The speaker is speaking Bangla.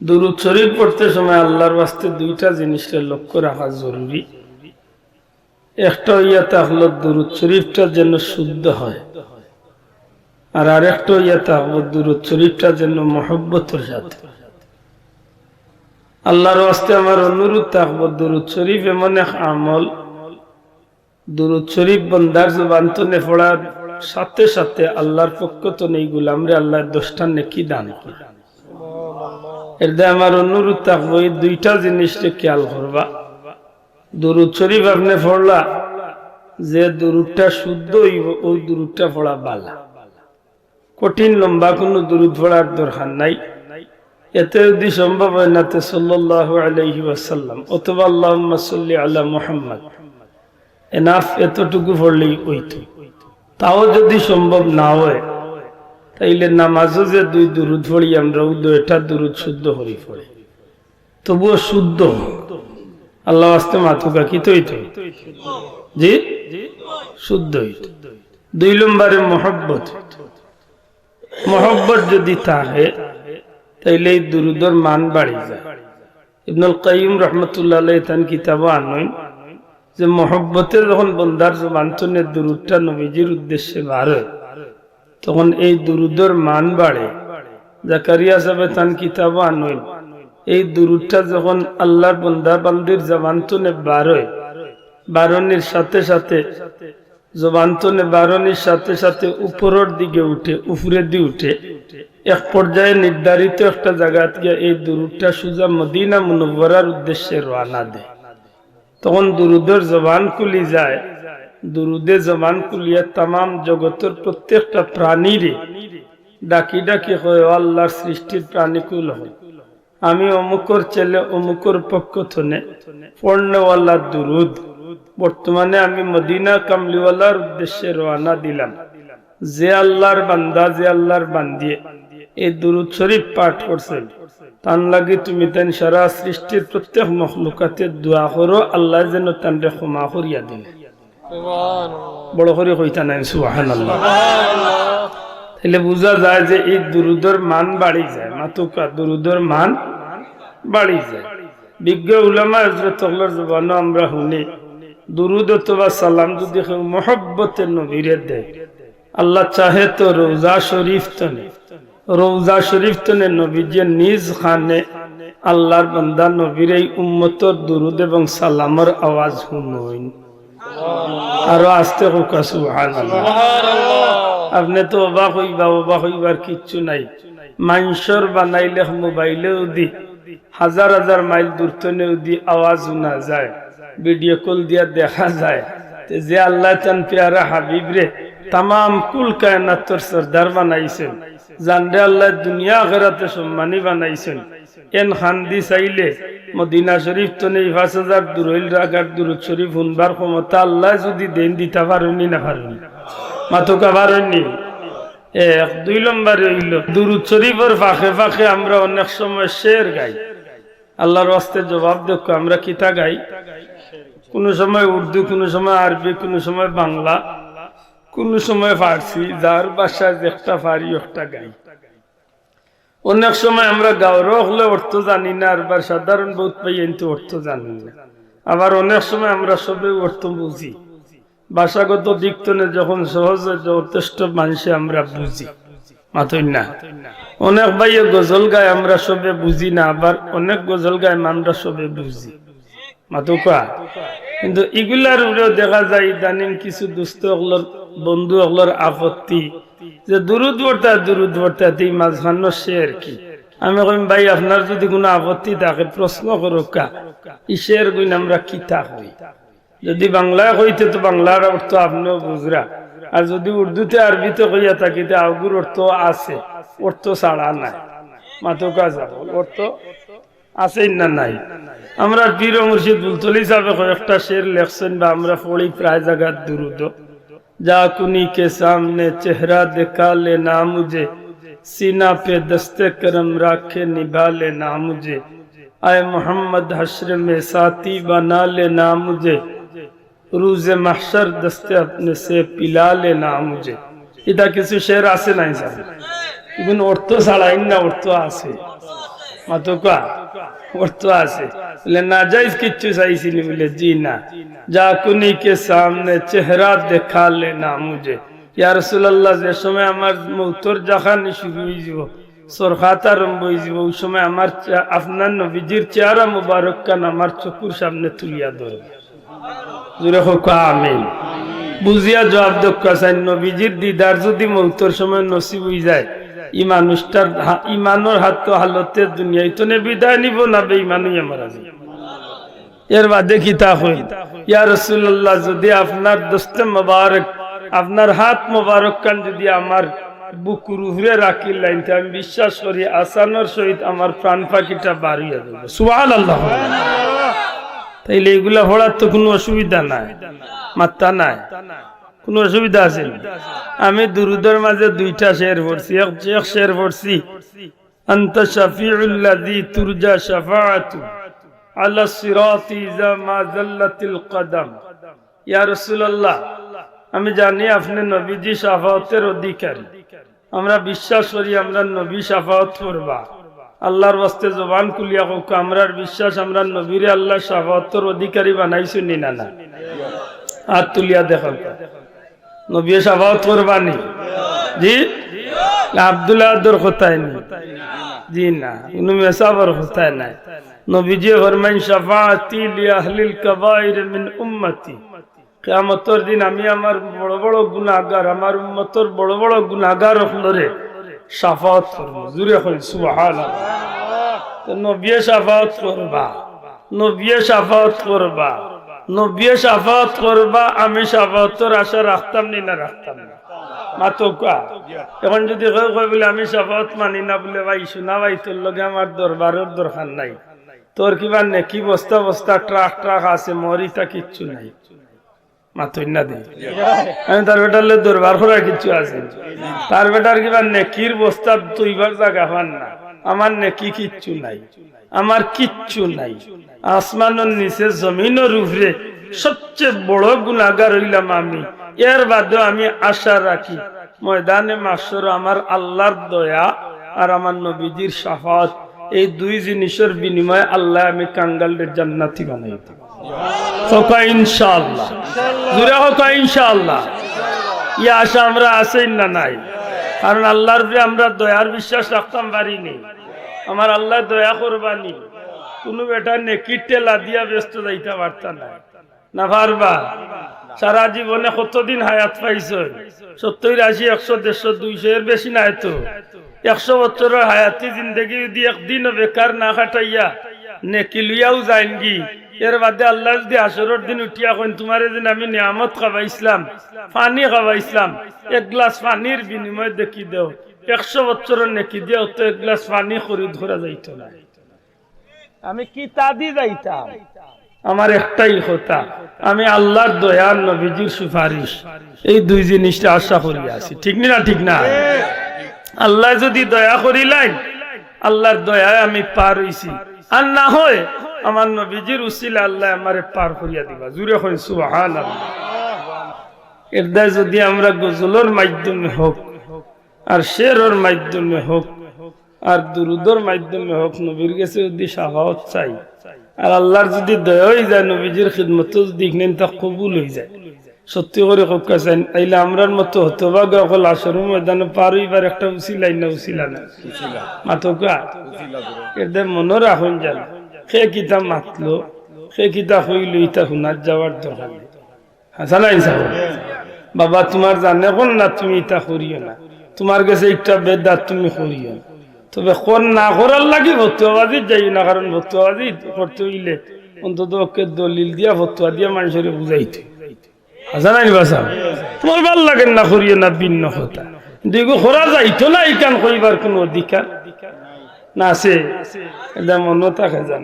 দুরুদ শরীফ পড়তে সময় আল্লাহর বাস্তে দুইটা জিনিসকে লক্ষ্য রাখা জরুরি। একটা ইয়া হলো দুরুদ শরীফটা যেন শুদ্ধ হয়, আর আরেকটা ইয়া হলো দুরুদ শরীফটা যেন মহব্বতের সাথে। আল্লাহর বাস্তে আমার অনুরোধ থাকব দুরুদ শরীফ এমন এক আমল, দুরুদ শরীফ বন্দার জবান তো পড়ার সাথে সাথে আল্লাহর পক্ষ তো নেই, গুলামরে আল্লাহর দোষটা নেকি দান করে। দিয়ে আমার অনুরোধ থাকব, এই দুইটা জিনিসটা খেয়াল করবা। দুরুদ শরীফ আপনি পড়লা, যে দুরুদটা শুদ্ধ হইব, ওই দুরুদটা পড়া বালা। কঠিন লম্বা কোনো দুরুদ পড়ার দরকার নাই। এতে যদি সম্ভব হয় না, তে সাল্লাল্লাহু আলাইহি ওয়াসাল্লাম, অথবা আল্লাহ সাল্লি আলা মুহাম্মদ। এনাফ এতটুকু পড়লেই হইতো। তাও যদি সম্ভব না হয় তাইলে নামাজও যে দুই দুরুদ পড়ি, আমরা উদ এটা দুরুদ শুদ্ধ হরি পড়ে। তবুও শুদ্ধ। আল্লাহ আসতে মাথুকা কি তো জি? শুদ্ধ দুই নম্বরে মহব্বত। মহব্বত যদি থাকে, তাইলে এই দুরুদর মান বাড়ি যায়। ইবনুল কাইম রহমতুল্লাহ তান কিতাব আনইন যে মহব্বতের যখন বন্দার জবান্তনের দুরুদটা নবীজির উদ্দেশ্যে হয়। তখন এই দুরুদর মান বাড়ে। জাকারিয়া সাহেব তান কিতাব আনইন এই দুরুদটা যখন আল্লাহর বন্দা বান্দির জবান্তনে বার হয় বারণের সাথে সাথে জবান্তনে বারণের সাথে সাথে উপরের দিকে উঠে, উপরের দিয়ে উঠে, এক পর্যায়ে নির্ধারিত একটা জায়গা থেকে এই দুরুদটা সুজা মদিনা মুনব্বরার উদ্দেশ্যে রওনা দেয়। তখন দুরুদের জবান খুলি যায়। দুরুদে জবান খুলিয়া তাম জগতের প্রত্যেকটা প্রাণীরে ডাকি ডাকি হয় আল্লাহর সৃষ্টির প্রাণীকুল হয় আমি অমুকর ছেলে, অমুকর পক্ষ থনে পর্ণওয়াল্লা দুরুদ। বর্তমানে আমি মদিনা কামলিওয়ালার উদ্দেশ্যে রওনা দিলাম। যে আল্লাহর বান্দা, যে আল্লাহর বান্দিয়ে এই দুরুদ শরীফ পাঠ করছেন। তান লাগি তুমি তেন সারা সৃষ্টির প্রত্যেক মখলুকাতে দোয়া করো আল্লাহ যেন তানরে ক্ষমা করিয়া দিলে বড় করে কইতা নাই সুহান আল্লাহ তাহলে বোঝা যায় যে এই দুরুদর মান বাড়ি যায় মাতুকা দুরুদর মান বাড়ি যায়। বিজ্ঞ উলামা হজরত জবানো আমরা শুনি দুরুদ অথবা সালাম যদি মহব্বতের নবীরে দেয় আল্লাহ চাহে তো রোজা শরীফ তনে রোজা শরীফ তনে নবীজে নিজ খানে আল্লাহর বান্দা নবীর এই উম্মতর দুরুদ এবং সালামর আওয়াজ শুনুন। আরও আসতে হোক সুহান আপনি তো অবাক হইবা অবাক হইবার কিচ্ছু নাই। মাংসর বানাইলে মোবাইলেও দি হাজার হাজার মাইল দূরতনেও দি আওয়াজ শোনা যায়। ভিডিও কল দিয়া দেখা যায়। যে আল্লাহ চান পেয়ারা হাবিব রে তাম কুল কায়নাতর সর্দার বানাইছেন। জানরে আল্লাহ দুনিয়া আখেরাতে সম্মানী বানাইছেন। এন খান্দি চাইলে মদিনা শরীফ তো নেই, পাঁচ হাজার দুরইল রাগার দুরুদ শরীফ শুনবার ক্ষমতা আল্লাহ যদি দেন, দিতে পারেনি না পারেনি মাতুকা পারেননি? এক, দুই নম্বর হইল দুরুদ শরীফের ফাঁকে ফাঁকে আমরা অনেক সময় শের গাই। আল্লাহর হস্তে জবাব দেখো, আমরা কিতা গাই? কোন সময় উর্দু, কোন সময় আরবি, কোন সময় বাংলা। কোন সময় ফার্সি, যার বাসায় একটা ফারি, একটা গাই। অনেক সময় আমরা গাওয়ারও হলে অর্থ জানি না, আর সাধারণ বহুত পাই কিন্তু অর্থ জানি না। আবার অনেক সময় আমরা সবে অর্থ বুঝি। ভাষাগত দিক যখন সহজে যথেষ্ট মানুষে আমরা বুঝি। মাথই না। অনেক ভাইয়ে গজল গায়, আমরা সবে বুঝি না, আবার অনেক গজল গায় আমরা সবে বুঝি। মাতুকা কিন্তু এগুলার উপরেও দেখা যায়, ইদানিং কিছু দুস্থ বন্ধু হকলর আপত্তি। যে দুরুদ বর্তা দুরুদ বর্তা এই মাঝখান শের কি। আমি কইম, ভাই, আপনার যদি কোনো আপত্তি থাকে, প্রশ্ন করো কা। ইসের গুণ আমরা কিতা হই যদি বাংলায় কইতে, তো বাংলার অর্থ আপনিও বুঝরা। আর যদি উর্দুতে আরবিতে কইয়া থাকিতে আগুর অর্থ আছে। অর্থ ছাড়া নাই। মাতুকা যাব? অর্থ আছে না নাই? আমরা পীর মুর্শিদ বুলতলি সাহেব কয়েকটা শের লেখছেন বা আমরা পড়ি প্রায় জায়গার দুরুদ جا کنی کے سامنے چہرہ دکھا لینا مجھے۔ سینہ پہ دست کرم راکھے نبھا لینا مجھے۔ اے محمد حشر میں ساتھی بنا لینا مجھے۔ روز محشر دستے اپنے سے پلا لینا مجھے۔ এটা কিছু শের আছে নাই স্যার ইভেন অর্থ ছাড়া ইন্না অর্থ আছে মাতুকা তো আছে। বলে, না যাইজ কিচ্ছু না। সামনে চেহারা দেখা লেনা মুঝে ইয়া রাসূলুল্লাহ, যে সময় আপনার আমার চকুর সামনে তুলিয়া ধরবে আমিন। বুঝিয়া জবাব দক্ষ নবীজির দিদার যদি মৌতর সময় নসিব হয়ে যায় ই মানুষটার হা- ইমানোর হাত হালতে দুনিয়ায় তো বিদায় নিব না বে ইমানই আমার আছে এর বাদে কি তা হই ইয়া রাসূলুল্লাহ, যদি আপনার দোস্তে মোবারক, আপনার হাত মোবারক কান যদি আমার বুকুর উহরে রাখি লাইন আমি বিশ্বাস করি আসানোর সহিত আমার প্রাণ পাখিটা বাড়িয়ে দেবো। সুবহানাল্লাহ। তাইলে এগুলা হওয়ার তো কোনো অসুবিধা নাই, মাত্রা নাই। কোনো অসুবিধা আছে না? আমি দুরুদের মাঝে দুইটা শের পড়ছি এক এক শের পড়ছি أنت شفيع الذي ترجى شفاعته على الصراط إذا ما زلت القدم يا رسول الله আমি জানি আপনি নবীজি সাফাতের অধিকারী আমরা বিশ্বাস করি আমরা নবী সাফাত করবা আল্লাহর বাস্তে জবান কুলিয়া হোক আমরার বিশ্বাস আমরা নবীরে আল্লাহ সাফাতের অধিকারী বানাইছো নি না না হাত তুলিয়া দেখাল নবী সাফাত করবানি। জি? আব্দুল্লাহ আদর কোথায় নি জি না কোনো মেসাবর কোথায় নাই? নবীজি ফরমাইন, শাফাআতি লি আহলিল কাবাইর মিন উম্মতি। কিয়ামতের দিন আমি আমার বড় বড় গুনাহগার, আমার উম্মতর বড় বড় গুনাহগার হলরে শাফাত করব। জুরে কই, সুবহানাল্লাহ। তো নবী শাফাত করবা, নবী শাফাত করবা। নবী শাফাত করবা, আমি শাফাতর আশা রাখতাম নি না রাখতাম না? এখন যদি কয় কয় বলে, আমি শপথ মানি না, বলে, ভাই, শোনা ভাই, তোর লগে আমার দরবারের দরকার নাই। তোর কিবা নেকি বস্তা বস্তা, ট্রাক ট্রাক আছে মরিটা কিচ্ছু নাই। মাতই না দে। আমি তার বেটার দরবার করার কিচ্ছু আছে। তার বেটার কিবা নেকির বস্তা তুইবার জায়গা পান না। আমার নেকি কিচ্ছু নাই। আমার কিচ্ছু নাই। আসমানের নিচে জমিনের উপরে সবচেয়ে বড় গুণাগার হইলাম আমি। এর বাদেও আমি আশা রাখি, ময়দানে মাসর আমার আল্লাহর দয়া আর আমার নবীজির সাফাত এই দুই জিনিসের বিনিময়ে আল্লাহ আমি কাঙ্গালের জান্নাতি বানাই ইনশাআল্লাহ। হোকা ইনশাআল্লাহ। ইয়া আশা আমরা আছেই না নাই? কারণ আল্লাহর আমরা দয়ার বিশ্বাস রাখতাম পারিনি। আমার আল্লাহ দয়া করবানি। কোনো বেটা নেকির টেলা দিয়া ব্যস্ত যাইতে পারতা না। না পারবা? সারা জীবনে কতদিন হায়াত পাইছ? সত্তর, আশি, একশো, দেড়শো, দুইশো এর বেশি নাই তো। একশো বছরের হায়াতি জিন্দগি যদি একদিন বেকার না কাটাইয়া নেকি লইয়াও যাইন কি? এর বাদে আল্লাহ যদি আসরের দিন উঠিয়া কইন, তোমার দিন আমি নিয়ামত খাবাইছিলাম পানি খাবাইছিলাম এক গ্লাস পানির বিনিময়ে দেখি দেও। একশো বছরের নেকি দেও তো এক গ্লাস পানি করা যাইত না। আমি কি তা দি যাইতাম? আমার একটাই কথা, আমি আল্লাহর দয়ার নবীজির সুপারিশ। এই দুই জিনিসটা আশা করি আছি। ঠিক না ঠিক না? আল্লাহ যদি দয়া করিলেন, আল্লাহর দয়ায় আমি পার হইছি। আর না হয়, আমার নবীজির উসিলা আল্লাহ আমারে পার করিয়া দিবা। জুড়ে হই সুবহান এর দায় যদি আমরা গজলের মাধ্যমে হোক আর শেরর মাধ্যমে হোক আর দুরুদর মাধ্যমে হোক নবীর কাছে যদি সাহায্য চাই আর আল্লাহর যদি দয়া হয়ে যায় নবীজির খিদমত যদি নেন তা কবুল হয়ে যায়। সত্যি করে হোক চাই আইলে আমরার মতো হতভাগ অকল আসর ময়দানে পার হইবার একটা উচিলাই না উচিলা না। মাতকা? এদের মনে রাখুন জান সে কিতা মাতলো সে কিতা হইল ইতা শুনার যাওয়ার দরকার নেই। হাসা নাই সাহ বাবা তোমার জানে কোন না তুমি ইতা করিও না। তোমার কাছে একটা বেদাত তুমি করিও। তবে কোন না করার লাগে ভতুয়াবাজি যাই না, কারণ ভতুয়াবাজি করতে হইলে অন্তত ওকে দলিল দিয়া ভতুয়া দিয়া মানুষের বুঝাইতে। আচ্ছা নাই বাসা তোমার ভালো লাগে না না করা না কান আছে থাকে জান।